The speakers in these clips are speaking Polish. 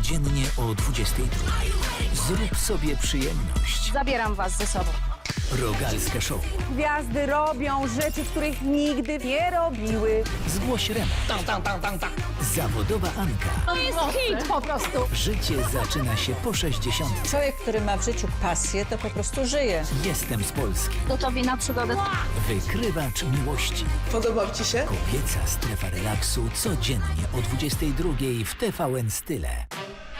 Codziennie o 22. Zrób sobie przyjemność. Zabieram was ze sobą. Rogalska Show. Gwiazdy robią rzeczy, których nigdy nie robiły. Zgłoś remont. Zawodowa Anka. To jest hit po prostu. Życie zaczyna się po 60. Człowiek, który ma w życiu pasję, to po prostu żyje. Jestem z Polski. Gotowi na przygodę. Wykrywacz miłości. Podobał ci się? Kobieca strefa relaksu codziennie o 22 w TVN Style.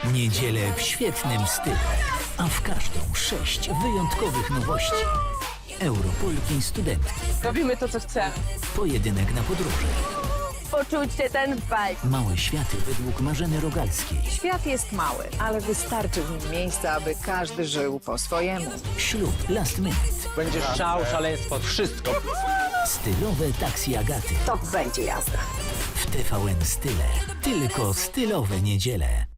Niedzielę w świetnym style, a w każdą sześć wyjątkowych nowości. Europolki studentki. Robimy to, co chcemy. Pojedynek na podróży. Poczućcie ten vibe. Małe światy według Marzeny Rogalskiej. Świat jest mały, ale wystarczy w nim miejsca, aby każdy żył po swojemu. Ślub last minute. Będzie szał, szaleństwo, wszystko. Stylowe taksi Agaty. To będzie jazda. W TVN Style. Tylko stylowe niedziele.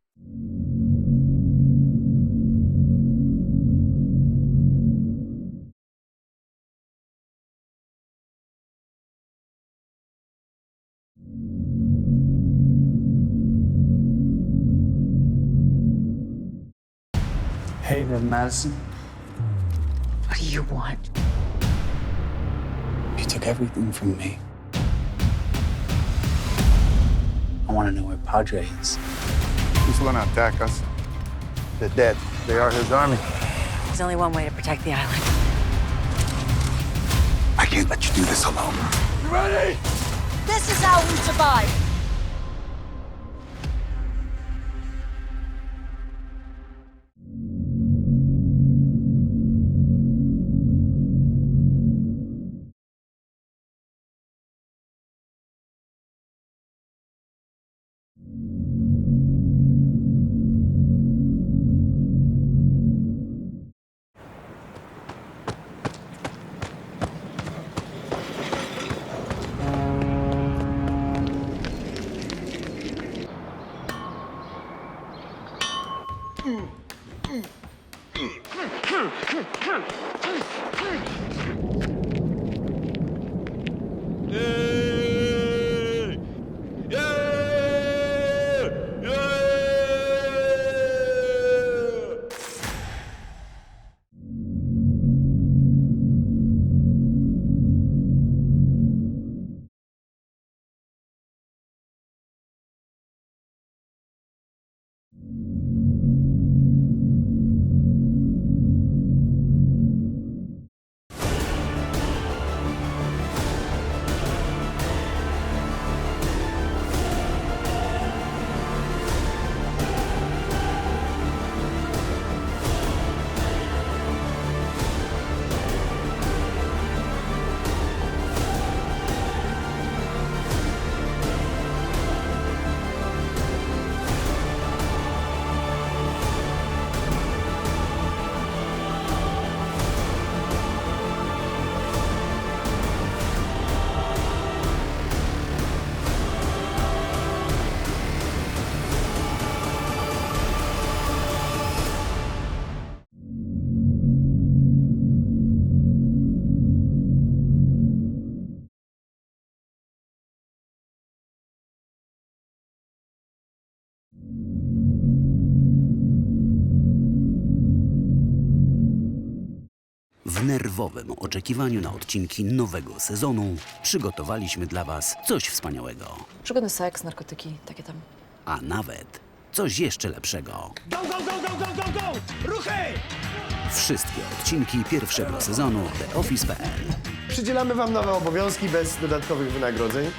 Hey, Rev Madison. What do you want? You took everything from me. I want to know where Padre is. He's gonna attack us. They're dead. They are his army. There's only one way to protect the island. I can't let you do this alone. Ready? This is how we survive. えー W nerwowym oczekiwaniu na odcinki nowego sezonu przygotowaliśmy dla Was coś wspaniałego, Przygody seks, narkotyki, takie tam. a nawet coś jeszcze lepszego. Go, go, go, go, go, go, go! Ruchy! Wszystkie odcinki pierwszego sezonu The Office.pl Przydzielamy wam nowe obowiązki bez dodatkowych wynagrodzeń.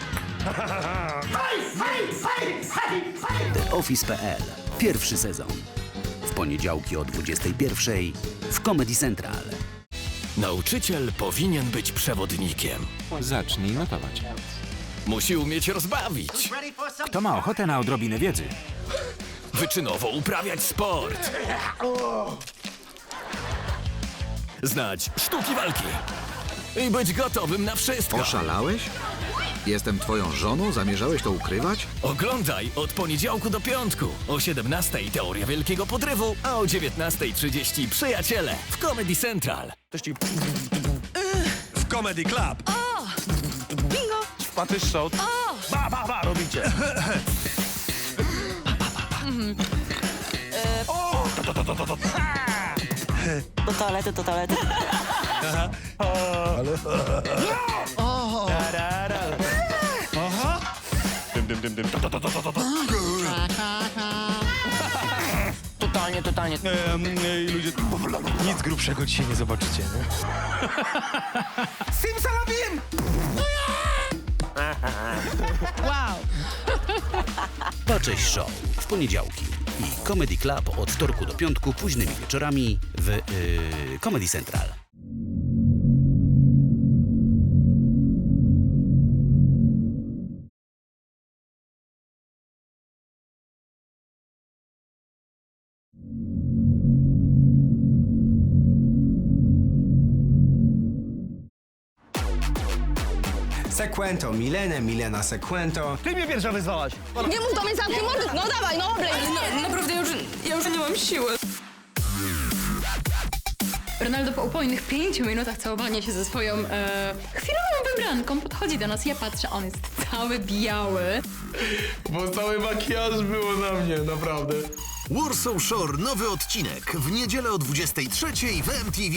The Office.pl Pierwszy sezon. W poniedziałki o 21.00 w Comedy Central. Nauczyciel powinien być przewodnikiem. Zacznij notować. Musi umieć rozbawić, Kto ma ochotę na odrobinę wiedzy? wyczynowo uprawiać sport, znać sztuki walki i być gotowym na wszystko. Oszalałeś? Jestem twoją żoną? Zamierzałeś to ukrywać? Oglądaj od poniedziałku do piątku. O 17:00 Teoria Wielkiego Podrywu, a o 19.30 Przyjaciele w Comedy Central. W Comedy Club. O! Bingo! Wpatrzysz show. O! Ba, ba, ba, robicie. Do toalety, do toalety. Totalnie, totalnie. ludzie, nic grubszego dzisiaj nie zobaczycie, nie? Simsalabim! Wow. Cześć Show w poniedziałki i Comedy Club od wtorku do piątku późnymi wieczorami w yy, Comedy Central. Sequento, Milenę, Milena Sequento. Ty mnie pierwsza wyzwałaś. Nie mów do mnie, zamknij mordę. No dawaj, no oblej. No, naprawdę, ja już, ja już nie mam siły. Ronaldo po upojnych pięciu minutach całowania się ze swoją e, chwilową wybranką podchodzi do nas. Ja patrzę, on jest cały biały. Bo cały makijaż było na mnie, naprawdę. Warsaw Shore nowy odcinek w niedzielę o 23 w MTV.